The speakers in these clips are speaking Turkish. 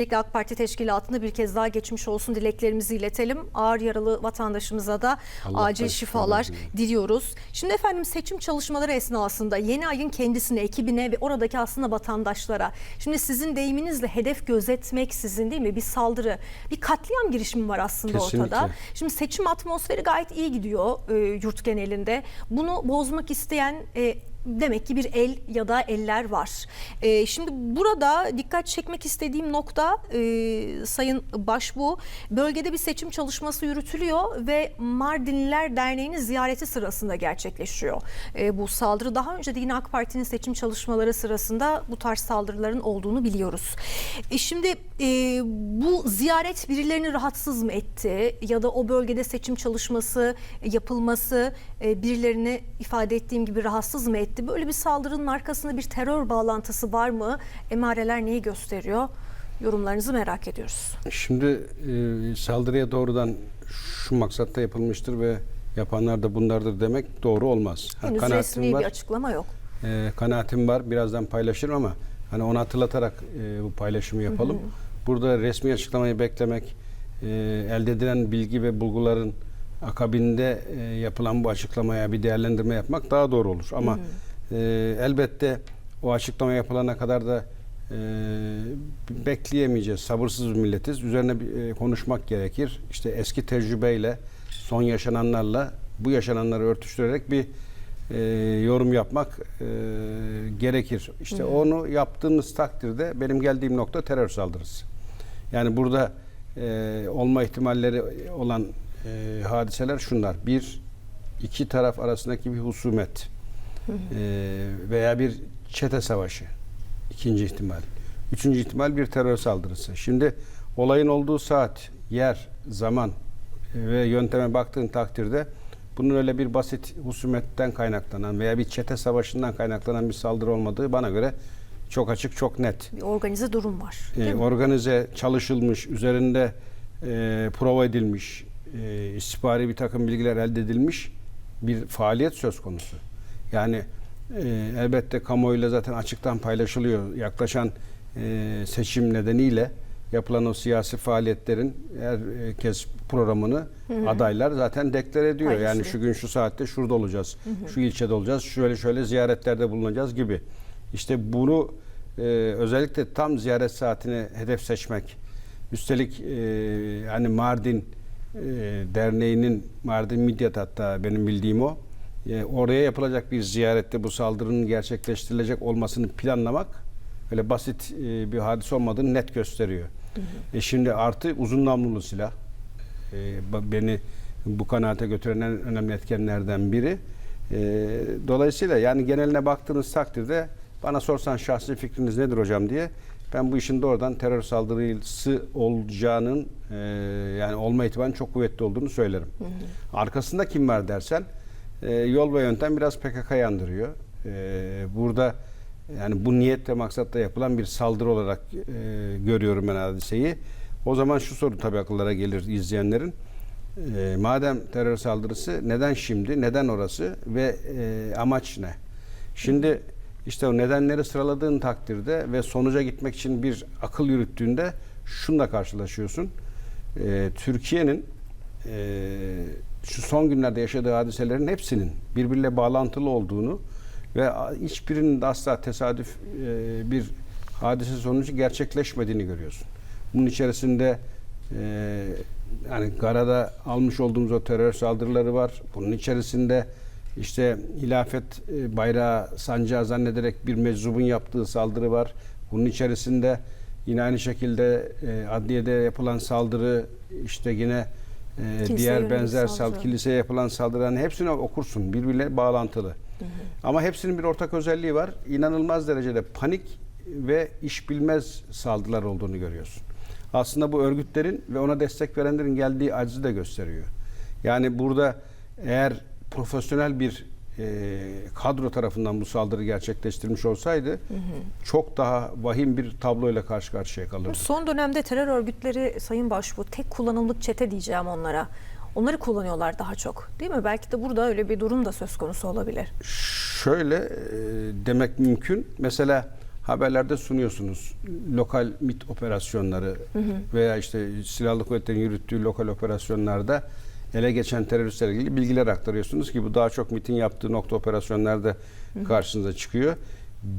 Özellikle AK Parti teşkilatında bir kez daha geçmiş olsun dileklerimizi iletelim. Ağır yaralı vatandaşımıza da Allah acil şifalar diliyoruz. Şimdi efendim seçim çalışmaları esnasında yeni ayın kendisine, ekibine ve oradaki aslında vatandaşlara. Şimdi sizin deyiminizle hedef gözetmek sizin değil mi? Bir saldırı, bir katliam girişimi var aslında Kesinlikle. ortada. Şimdi seçim atmosferi gayet iyi gidiyor e, yurt genelinde. Bunu bozmak isteyen e, demek ki bir el ya da eller var. E, şimdi burada dikkat çekmek istediğim nokta e, Sayın Başbuğ bölgede bir seçim çalışması yürütülüyor ve Mardinliler Derneği'nin ziyareti sırasında gerçekleşiyor. E, bu saldırı daha önce de yine AK Parti'nin seçim çalışmaları sırasında bu tarz saldırıların olduğunu biliyoruz. E, şimdi e, bu ziyaret birilerini rahatsız mı etti ya da o bölgede seçim çalışması yapılması e, birilerini ifade ettiğim gibi rahatsız mı etti? Böyle bir saldırının arkasında bir terör bağlantısı var mı? Emareler neyi gösteriyor? Yorumlarınızı merak ediyoruz. Şimdi e, saldırıya doğrudan şu maksatta yapılmıştır ve yapanlar da bunlardır demek doğru olmaz. Henüz resmi var, bir açıklama yok. e, kanaatim var. Birazdan paylaşırım ama hani onu hatırlatarak e, bu paylaşımı yapalım. Burada resmi açıklamayı beklemek, e, elde edilen bilgi ve bulguların akabinde e, yapılan bu açıklamaya bir değerlendirme yapmak daha doğru olur. Ama e, elbette o açıklama yapılana kadar da e, bekleyemeyeceğiz. Sabırsız bir milletiz. Üzerine bir, e, konuşmak gerekir. İşte eski tecrübeyle, son yaşananlarla bu yaşananları örtüştürerek bir e, yorum yapmak e, gerekir. İşte onu yaptığımız takdirde benim geldiğim nokta terör saldırısı. Yani burada e, olma ihtimalleri olan e, hadiseler şunlar. Bir, iki taraf arasındaki bir husumet e, veya bir çete savaşı. İkinci ihtimal. Üçüncü ihtimal bir terör saldırısı. Şimdi olayın olduğu saat, yer, zaman e, ve yönteme baktığın takdirde bunun öyle bir basit husumetten kaynaklanan veya bir çete savaşından kaynaklanan bir saldırı olmadığı bana göre çok açık, çok net. Bir organize durum var. E, mi? organize, çalışılmış, üzerinde e, prova edilmiş, e, istihbari bir takım bilgiler elde edilmiş bir faaliyet söz konusu. Yani e, elbette kamuoyuyla zaten açıktan paylaşılıyor. Yaklaşan e, seçim nedeniyle yapılan o siyasi faaliyetlerin herkes programını adaylar zaten deklar ediyor. Yani Paylaşılıyor. şu gün şu saatte şurada olacağız, şu ilçede olacağız, şöyle şöyle ziyaretlerde bulunacağız gibi. İşte bunu e, özellikle tam ziyaret saatini hedef seçmek. Üstelik e, hani Mardin e, Derneği'nin Mardin Midyat hatta benim bildiğim o. E, oraya yapılacak bir ziyarette bu saldırının gerçekleştirilecek olmasını planlamak öyle basit e, bir hadise olmadığını net gösteriyor. E şimdi artı uzun namlulu silah. E, beni bu kanaate götüren en önemli etkenlerden biri. E, dolayısıyla yani geneline baktığınız takdirde bana sorsan şahsi fikriniz nedir hocam diye ben bu işin doğrudan terör saldırısı olacağının e, yani olma ihtimalinin çok kuvvetli olduğunu söylerim. Arkasında kim var dersen e, yol ve yöntem biraz PKK yandırıyor. E, burada yani bu niyetle maksatla yapılan bir saldırı olarak e, görüyorum ben hadiseyi. O zaman şu soru tabii akıllara gelir izleyenlerin. E, madem terör saldırısı neden şimdi, neden orası ve e, amaç ne? Şimdi işte o nedenleri sıraladığın takdirde ve sonuca gitmek için bir akıl yürüttüğünde şunla karşılaşıyorsun. E, Türkiye'nin e, şu son günlerde yaşadığı hadiselerin hepsinin birbiriyle bağlantılı olduğunu ve hiçbirinin de asla tesadüf e, bir hadise sonucu gerçekleşmediğini görüyorsun. Bunun içerisinde e, yani Gara'da almış olduğumuz o terör saldırıları var. Bunun içerisinde işte hilafet e, bayrağı sancağı zannederek bir meczubun yaptığı saldırı var. Bunun içerisinde yine aynı şekilde e, adliyede yapılan saldırı işte yine e, Kiliseye diğer benzer saldırı. sal kiliseye yapılan saldırıların hepsini okursun. Birbirine bağlantılı. Ama hepsinin bir ortak özelliği var. İnanılmaz derecede panik ve iş bilmez saldırılar olduğunu görüyorsun. Aslında bu örgütlerin ve ona destek verenlerin geldiği acizi de gösteriyor. Yani burada eğer profesyonel bir e, kadro tarafından bu saldırı gerçekleştirilmiş olsaydı çok daha vahim bir tabloyla karşı karşıya kalırdık. Son dönemde terör örgütleri Sayın Başbuğ tek kullanımlık çete diyeceğim onlara. Onları kullanıyorlar daha çok. Değil mi? Belki de burada öyle bir durum da söz konusu olabilir. Şöyle e, demek mümkün. Mesela haberlerde sunuyorsunuz. Lokal MIT operasyonları veya işte silahlı kuvvetlerin yürüttüğü lokal operasyonlarda ele geçen teröristlerle ilgili bilgiler aktarıyorsunuz ki bu daha çok MIT'in yaptığı nokta operasyonlarda karşınıza çıkıyor.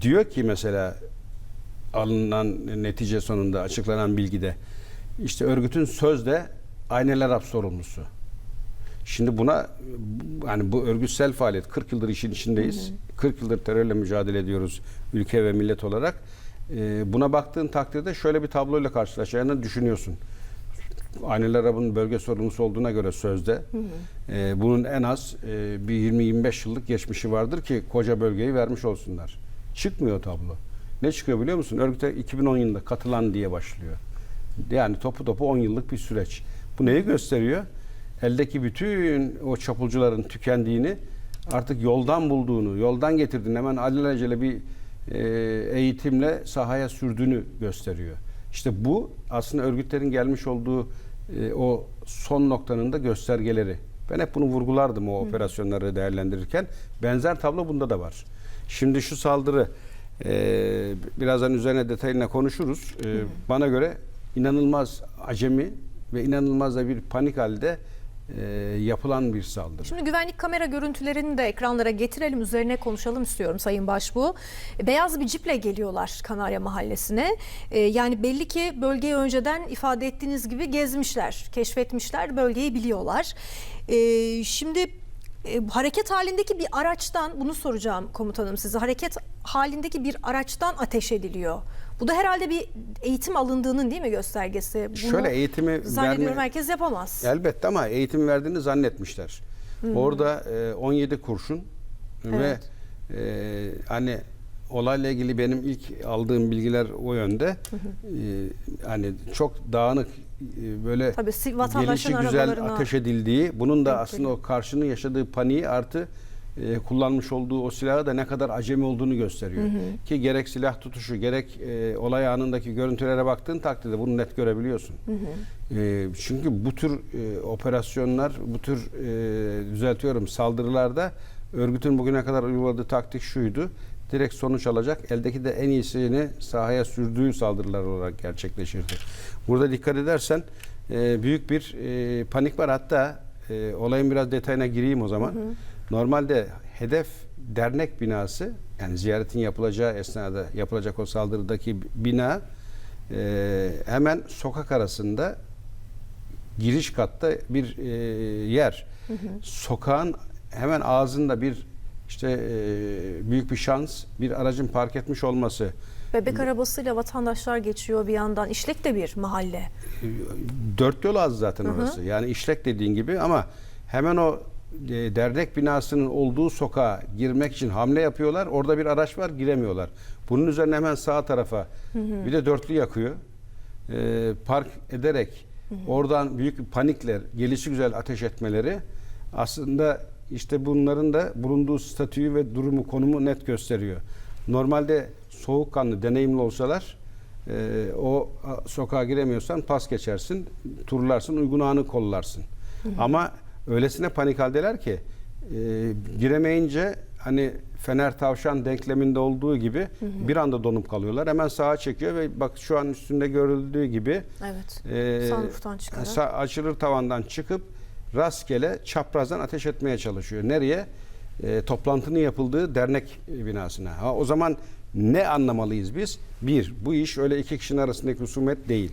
Diyor ki mesela alınan netice sonunda açıklanan bilgide işte örgütün sözde Ayneler Hap sorumlusu. Şimdi buna hani bu örgütsel faaliyet 40 yıldır işin içindeyiz. 40 yıldır terörle mücadele ediyoruz ülke ve millet olarak. Ee, buna baktığın takdirde şöyle bir tabloyla karşılaşacağını düşünüyorsun. Ayneler Arap'ın bölge sorumlusu olduğuna göre sözde e, bunun en az e, bir 20-25 yıllık geçmişi vardır ki koca bölgeyi vermiş olsunlar. Çıkmıyor tablo. Ne çıkıyor biliyor musun? Örgüte 2010 yılında katılan diye başlıyor. Yani topu topu 10 yıllık bir süreç. Bu neyi gösteriyor? Eldeki bütün o çapulcuların tükendiğini artık yoldan bulduğunu, yoldan getirdiğini hemen alelacele bir e, eğitimle sahaya sürdüğünü gösteriyor. İşte bu aslında örgütlerin gelmiş olduğu e, o son noktanın da göstergeleri. Ben hep bunu vurgulardım o operasyonları değerlendirirken. Benzer tablo bunda da var. Şimdi şu saldırı e, birazdan üzerine detayına konuşuruz. E, bana göre inanılmaz acemi ve inanılmaz da bir panik halde e, yapılan bir saldırı. Şimdi güvenlik kamera görüntülerini de ekranlara getirelim, üzerine konuşalım istiyorum Sayın Başbuğ. Beyaz bir ciple geliyorlar Kanarya Mahallesi'ne. Ee, yani belli ki bölgeyi önceden ifade ettiğiniz gibi gezmişler, keşfetmişler, bölgeyi biliyorlar. Ee, şimdi e, hareket halindeki bir araçtan, bunu soracağım komutanım size, hareket halindeki bir araçtan ateş ediliyor. Bu da herhalde bir eğitim alındığının değil mi göstergesi? Bunu Şöyle eğitimi zannediyorum verme- herkes yapamaz. Elbette ama eğitim verdiğini zannetmişler. Orada e, 17 kurşun Evet. ve e, hani olayla ilgili benim ilk aldığım bilgiler o yönde. E, hani çok dağınık e, böyle Tabii, gelişi güzel arabalarına ateş edildiği, bunun da denk aslında o karşının yaşadığı paniği artı e, kullanmış olduğu o silahı da ne kadar acemi olduğunu gösteriyor. Ki gerek silah tutuşu gerek e, olay anındaki görüntülere baktığın takdirde bunu net görebiliyorsun. E, çünkü bu tür e, operasyonlar, bu tür e, düzeltiyorum saldırılarda örgütün bugüne kadar uyguladığı taktik şuydu. Direkt sonuç alacak. Eldeki de en iyisini sahaya sürdüğü saldırılar olarak gerçekleşirdi. Burada dikkat edersen e, büyük bir e, panik var. Hatta e, olayın biraz detayına gireyim o zaman. Normalde hedef dernek binası yani ziyaretin yapılacağı esnada yapılacak o saldırıdaki bina e, hemen sokak arasında giriş katta bir e, yer. Sokağın hemen ağzında bir işte e, büyük bir şans bir aracın park etmiş olması. Bebek arabasıyla vatandaşlar geçiyor bir yandan. İşlek de bir mahalle. Dört yol az zaten orası. Yani işlek dediğin gibi ama hemen o dernek binasının olduğu sokağa girmek için hamle yapıyorlar. Orada bir araç var giremiyorlar. Bunun üzerine hemen sağ tarafa bir de dörtlü yakıyor. E, park ederek oradan büyük panikler, gelişi güzel ateş etmeleri aslında işte bunların da bulunduğu statüyü ve durumu, konumu net gösteriyor. Normalde soğukkanlı, deneyimli olsalar e, o sokağa giremiyorsan pas geçersin, turlarsın, uygun anı kollarsın. Ama öylesine panik haldeler ki e, giremeyince hani Fener Tavşan denkleminde olduğu gibi bir anda donup kalıyorlar. Hemen sağa çekiyor ve bak şu an üstünde görüldüğü gibi Evet. e, sa- açılır tavandan çıkıp rastgele çaprazdan ateş etmeye çalışıyor. Nereye? E, toplantının yapıldığı dernek binasına. Ha, o zaman ne anlamalıyız biz? Bir, bu iş öyle iki kişinin arasındaki husumet değil.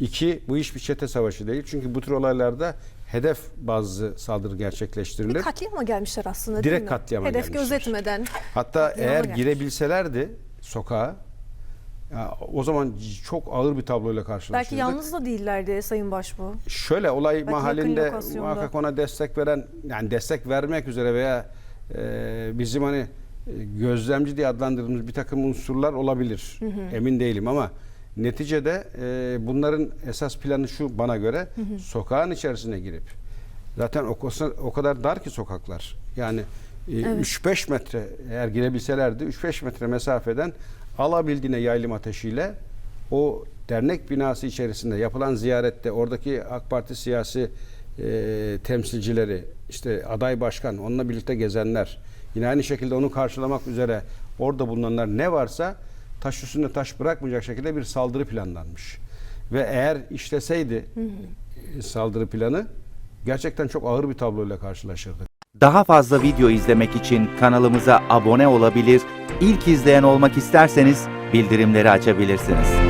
İki, bu iş bir çete savaşı değil. Çünkü bu tür olaylarda hedef bazı saldırı gerçekleştirilir. Bir katliama gelmişler aslında değil Direkt mi? katliama Hedef gelmişler. gözetmeden. Hatta katliama eğer gelmiş. girebilselerdi sokağa ya, o zaman çok ağır bir tabloyla karşılaşırdık. Belki yalnız da değillerdi Sayın Başbuğ. Şöyle olay yakın mahallinde muhakkak ona destek veren yani destek vermek üzere veya e, bizim hani e, gözlemci diye adlandırdığımız bir takım unsurlar olabilir. Emin değilim ama neticede e, bunların esas planı şu bana göre sokağın içerisine girip zaten o, o kadar dar ki sokaklar. Yani e, Evet. 3-5 metre eğer girebilselerdi 3-5 metre mesafeden alabildiğine yaylım ateşiyle o dernek binası içerisinde yapılan ziyarette oradaki AK Parti siyasi e, temsilcileri işte aday başkan onunla birlikte gezenler yine aynı şekilde onu karşılamak üzere orada bulunanlar ne varsa taş üstünde taş bırakmayacak şekilde bir saldırı planlanmış. Ve eğer işleseydi e, saldırı planı gerçekten çok ağır bir tabloyla karşılaşırdık. Daha fazla video izlemek için kanalımıza abone olabilir, ilk izleyen olmak isterseniz bildirimleri açabilirsiniz.